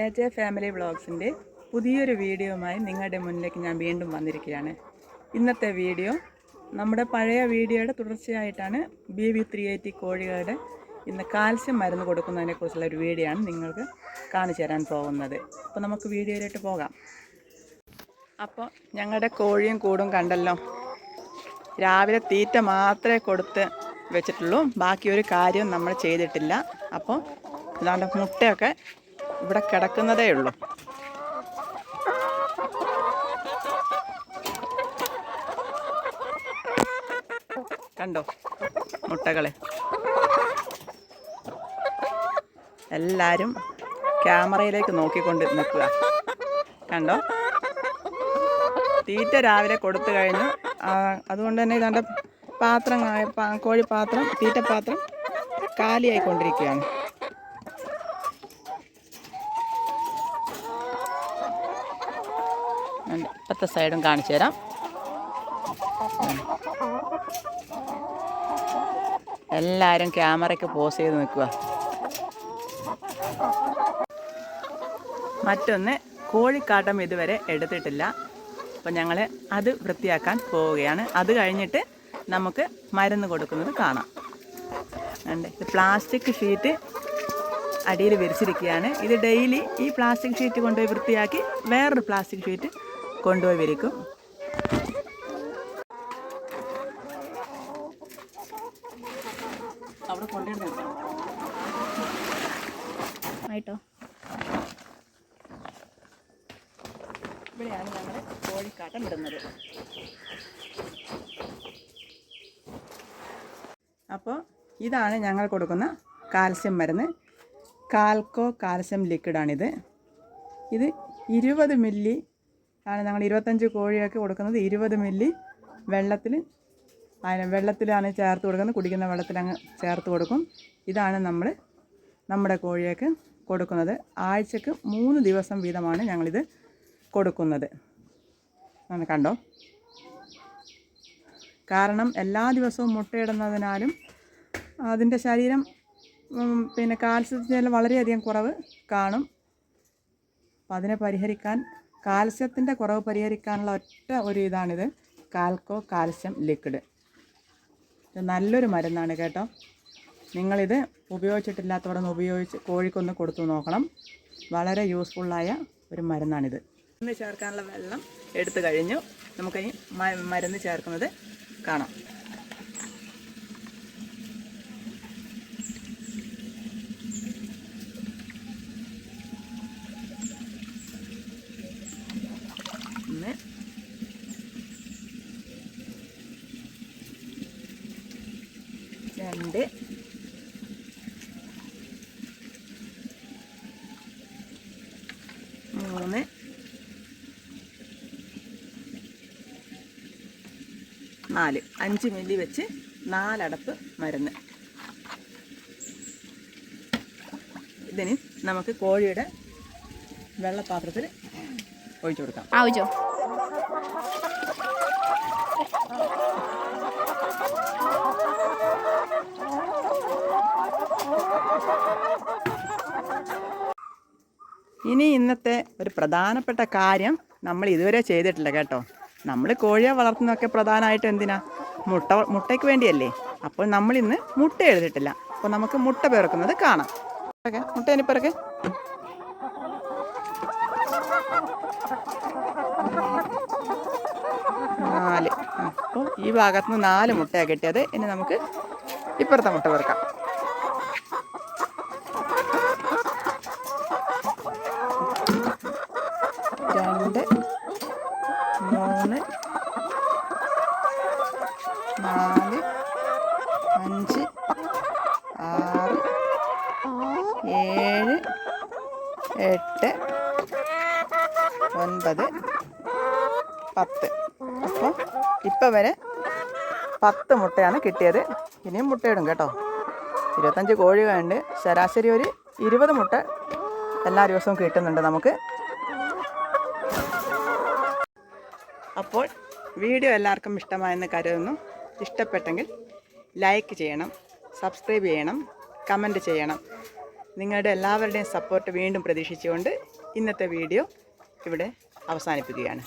A J family വ്ളോഗ്സിന്റെ പുതിയൊരു വീഡിയോയുമായി നിങ്ങളുടെ മുന്നിലേക്ക് ഞാൻ വീണ്ടും വന്നിരിക്കുകയാണ്. ഇന്നത്തെ വീഡിയോ നമ്മുടെ പഴയ വീഡിയോയുടെ തുടർച്ചയായിട്ടാണ് ബി വി ത്രീ എയ്റ്റി കോഴികളുടെ ഇന്ന് കാൽസ്യം മരുന്ന് കൊടുക്കുന്നതിനെക്കുറിച്ചുള്ള ഒരു വീഡിയോ ആണ് നിങ്ങൾക്ക് കാണിച്ചു തരാൻ പോകുന്നത്. അപ്പോൾ നമുക്ക് വീഡിയോയിലോട്ട് പോകാം. അപ്പോൾ ഞങ്ങളുടെ കോഴിയും കൂടും കണ്ടല്ലോ. രാവിലെ തീറ്റ മാത്രമേ കൊടുത്ത് വെച്ചിട്ടുള്ളൂ. ബാക്കി ഒരു കാര്യവും നമ്മൾ ചെയ്തിട്ടില്ല. അപ്പോൾ അതാണ്ട് മുട്ടയൊക്കെ ഇവിടെ കിടക്കുന്നതേ ഉള്ളൂ. കണ്ടോ? മുട്ടകളെ. എല്ലാരും ക്യാമറയിലേക്ക് നോക്കിക്കൊണ്ട് നിൽക്കുക. കണ്ടോ? തീറ്റ രാവിലെ കൊടുത്തു കഴിഞ്ഞു. അതുകൊണ്ട് തന്നെ ഇതാണ്ട് പാത്രം കോഴിപ്പാത്രം തീറ്റപ്പാത്രം കാലിയായിക്കൊണ്ടിരിക്കുകയാണ്. ഇപ്പത്തെ സൈഡും കാണിച്ചു തരാം. എല്ലാവരും ക്യാമറയ്ക്ക് പോസ് ചെയ്ത് നിൽക്കുക മറ്റൊന്ന് കോഴിക്കാട്ടം ഇതുവരെ എടുത്തിട്ടില്ല. അപ്പം ഞങ്ങൾ അത് വൃത്തിയാക്കാൻ പോവുകയാണ്. അത് കഴിഞ്ഞിട്ട് നമുക്ക് മരുന്ന് കൊടുക്കുന്നത് കാണാം. ഇത് പ്ലാസ്റ്റിക് ഷീറ്റ് അടിയിൽ വിരിച്ചിരിക്കുകയാണ്. ഇത് ഡെയിലി ഈ പ്ലാസ്റ്റിക് ഷീറ്റ് കൊണ്ടുപോയി വൃത്തിയാക്കി വേറൊരു പ്ലാസ്റ്റിക് ഷീറ്റ് കൊണ്ടുപോയി വിരിക്കും അവിടെ കൊണ്ടുവരുന്നു. ആയിട്ടോ. ഇവിടെയാണ് ഞങ്ങളുടെ കോഴിക്കാട്ടം ഇടുന്നത്. അപ്പോൾ ഇതാണ് ഞങ്ങൾ കൊടുക്കുന്ന കാൽസ്യം മരുന്ന്. കാൽക്കോ കാൽസ്യം ലിക്വിഡാണിത്. ഇത് ഇരുപത് മില്ലി ആണ് ഞങ്ങൾ ഇരുപത്തഞ്ച് കോഴിയൊക്കെ കൊടുക്കുന്നത് ഇരുപത് മില്ലി വെള്ളത്തിൽ വെള്ളത്തിലാണ് ചേർത്ത് കൊടുക്കുന്നത് കുടിക്കുന്ന വെള്ളത്തിൽ അങ്ങ് ചേർത്ത് കൊടുക്കും. ഇതാണ് നമ്മൾ നമ്മുടെ കോഴിയൊക്കെ കൊടുക്കുന്നത്. ആഴ്ചക്ക് മൂന്ന് ദിവസം വീതമാണ് ഞങ്ങളിത് കൊടുക്കുന്നത്. കണ്ടോ? കാരണം എല്ലാ ദിവസവും മുട്ടയിടുന്നതിനാലും അതിന്റെ ശരീരം പിന്നെ കാൽസ്യത്തിൽ വളരെയധികം കുറവ് കാണും. അപ്പം അതിനെ പരിഹരിക്കാൻ കാൽസ്യത്തിന്റെ കുറവ് പരിഹരിക്കാനുള്ള ഒറ്റ ഒരു ഇതാണിത്. Calco calcium liquid. ഇത് നല്ലൊരു മരുന്നാണ് കേട്ടോ. നിങ്ങളിത് ഉപയോഗിച്ചിട്ടില്ലാത്തവരൊന്ന് ഉപയോഗിച്ച് കോഴിക്കൊന്ന് കൊടുത്തു നോക്കണം. വളരെ യൂസ്ഫുള്ളായ ഒരു മരുന്നാണിത്. മരുന്ന് ചേർക്കാനുള്ള വെള്ളം എടുത്തു കഴിഞ്ഞു. നമുക്കിനി മരുന്ന് ചേർക്കുന്നത് കാണാം. രണ്ട് മൂന്ന്. നാല്. അഞ്ച് മില്ലി വെച്ച് നാലടപ്പ് മരുന്ന്. ഇതിന് നമുക്ക് കോഴിയുടെ വെള്ളപാത്രത്തിൽ ഒഴിച്ചു കൊടുക്കാം. ആവശ്യോ ഇനി ഇന്നത്തെ ഒരു പ്രധാനപ്പെട്ട കാര്യം നമ്മൾ ഇതുവരെ ചെയ്തിട്ടില്ല കേട്ടോ. നമ്മൾ കോഴിയെ വളർത്തുന്നതൊക്കെ പ്രധാനമായിട്ട് എന്തിനാ? മുട്ട മുട്ടയ്ക്ക് വേണ്ടിയല്ലേ. അപ്പോൾ നമ്മൾ ഇന്ന് മുട്ട എഴുതിട്ടില്ല അപ്പോൾ നമുക്ക് മുട്ട പിറക്കുന്നത് കാണാം. മുട്ട ഇനി പിറക്കെ. നാല്. അപ്പോൾ ഈ ഭാഗത്ത് നിന്ന് നാല് മുട്ടയാണ് കിട്ടിയത്. ഇനി നമുക്ക് ഇപ്പുറത്തെ മുട്ട പിറക്കാം. രണ്ട് മൂന്ന് നാല് അഞ്ച് ആറ് ഏഴ് എട്ട് ഒൻപത് പത്ത്. അപ്പോൾ ഇപ്പം വരെ പത്ത് മുട്ടയാണ് കിട്ടിയത്. ഇനിയും മുട്ടയിടും കേട്ടോ. ഇരുപത്തഞ്ച് കോഴി കോഴികളുണ്ട്. ശരാശരി ഒരു ഇരുപത് മുട്ട എല്ലാ ദിവസവും കിട്ടുന്നുണ്ട് നമുക്ക്. അപ്പോൾ വീഡിയോ എല്ലാവർക്കും ഇഷ്ടമായെന്ന് കരുതുന്നു. ഇഷ്ടപ്പെട്ടെങ്കിൽ ലൈക്ക് ചെയ്യണം സബ്സ്ക്രൈബ് ചെയ്യണം കമന്റ് ചെയ്യണം. നിങ്ങളുടെ എല്ലാവരുടെയും സപ്പോർട്ട് വീണ്ടും പ്രതീക്ഷിച്ചുകൊണ്ട് ഇന്നത്തെ വീഡിയോ ഇവിടെ അവസാനിപ്പിക്കുകയാണ്.